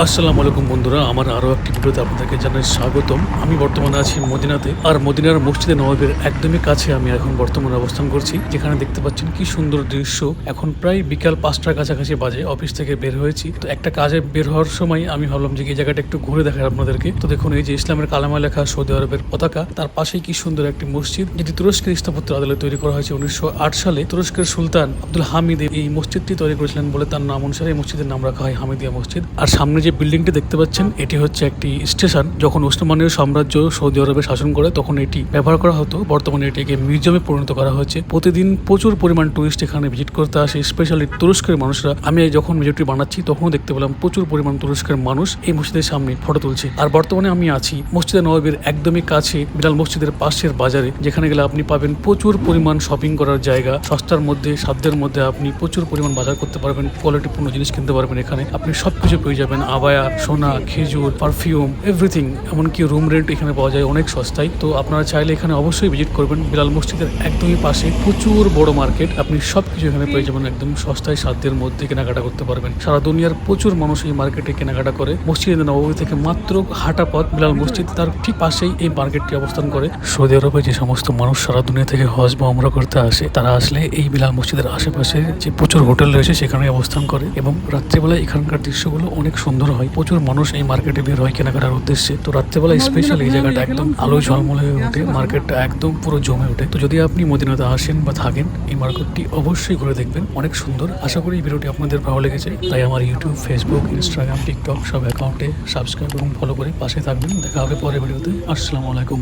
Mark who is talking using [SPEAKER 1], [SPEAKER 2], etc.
[SPEAKER 1] আসসালামু আলাইকুম বন্ধুরা, আমার আরও একটি ভিডিওতে আপনাদেরকে জানাই স্বাগতম। আমি বর্তমানে আছি মদিনাতে, আর মদিনার মসজিদে নবাবের একদমই কাছে আমি এখন বর্তমানে অবস্থান করছি, যেখানে দেখতে পাচ্ছেন কি সুন্দর দৃশ্য। এখন প্রায় বিকাল পাঁচটার কাছাকাছি বাজে, অফিস থেকে বের হয়েছি। তো একটা কাজে বের হওয়ার সময় আমি ভাবলাম যে এই জায়গাটা একটু ঘুরে দেখাই আপনাদেরকে। তো দেখুন, এই যে ইসলামের কালামা লেখা সৌদি আরবের পতাকা, তার পাশেই কি সুন্দর একটি মসজিদ, যেটি তুরস্কের স্থাপত্য আদালত তৈরি করা হয়েছে উনিশশো আট সালে। তুরস্কের সুলতান আব্দুল হামিদ এই মসজিদটি তৈরি করেছিলেন বলে তার নাম অনুসারে এই মসজিদের নাম রাখা হয় হামিদিয়া মসজিদ। আর সামনে যে বিল্ডিংটি দেখতে পাচ্ছেন, এটি হচ্ছে একটি স্টেশন যখন ওসমানীয় সাম্রাজ্য সৌদি আরবে শাসন করে, তখন এটি ব্যবহার করা হতো। বর্তমানে এটিকে মিউজিয়ামে পরিণত করা হয়েছে। প্রতিদিন প্রচুর পরিমাণ টুরিস্ট এখানে ভিজিট করতে আসে স্পেশালি তুরস্কের মানুষরা। আমি যখন ভিডিওটি বানাচ্ছি, তখনও দেখতে পেলাম প্রচুর পরিমাণ তুরস্কের মানুষ এই মসজিদের সামনে ফটো তুলছে। আর বর্তমানে আমি আছি মসজিদে নবাবের একদমই কাছে বিলাল মসজিদের পাশের বাজারে, যেখানে গেলে আপনি পাবেন প্রচুর পরিমাণ শপিং করার জায়গা। সস্তার মধ্যে, সাধ্যের মধ্যে আপনি প্রচুর পরিমাণ বাজার করতে পারবেন কোয়ালিটিপূর্ণ জিনিস কিনতে পারবেন এখানে। আপনি সবকিছু পেয়ে যাবেন। আবায়া, সোনা, খেজুর, পারফিউম এভরিথিং এমনকি রুম রেন্ট এখানে পাওয়া যায় অনেক সস্তায়। তো আপনারা চাইলে এখানে অবশ্যই ভিজিট করবেন। বিলাল মসজিদের একদমই পাশে প্রচুর বড় মার্কেট আপনি সবকিছু এখানে পেয়ে যাবেন একদম সস্তায় সাধ্যের মধ্যে কেনাকাটা করতে পারবেন। সারা দুনিয়ার প্রচুর মানুষ এই মার্কেটে কেনাকাটা করে। মসজিদ নবমী থেকে মাত্র হাঁটা পথ বিলাল মসজিদ তার ঠিক পাশেই এই মার্কেটটি অবস্থান করে। সৌদি আরবে যে সমস্ত মানুষ সারা দুনিয়া থেকে হজ বা অমরা করতে আসে, তারা আসলে এই বিলাল মসজিদের আশেপাশে যে প্রচুর হোটেল রয়েছে সেখানে অবস্থান করে এবং রাত্রেবেলা এখানকার দৃশ্যগুলো অনেক সুন্দর হয়। প্রচুর মানুষ এই মার্কেটে বের হয় কেনাকাটার উদ্দেশ্যে। তো রাত্রেবেলা স্পেশাল এই জায়গাটা একদম আলো ঝলমলে হয়ে ওঠে। মার্কেটটা একদম পুরো জমে ওঠে। তো যদি আপনি মদিনাতে আসেন বা থাকেন এই মার্কেটটি অবশ্যই ঘুরে দেখবেন। অনেক সুন্দর। আশা করি এই ভিডিওটি আপনাদের ভালো লেগেছে। তাই আমার ইউটিউব ফেসবুক ইনস্টাগ্রাম টিকটক সব অ্যাকাউন্টে সাবস্ক্রাইব এবং ফলো করে পাশে থাকবেন। দেখা হবে পরের ভিডিওতে। আসসালামু আলাইকুম।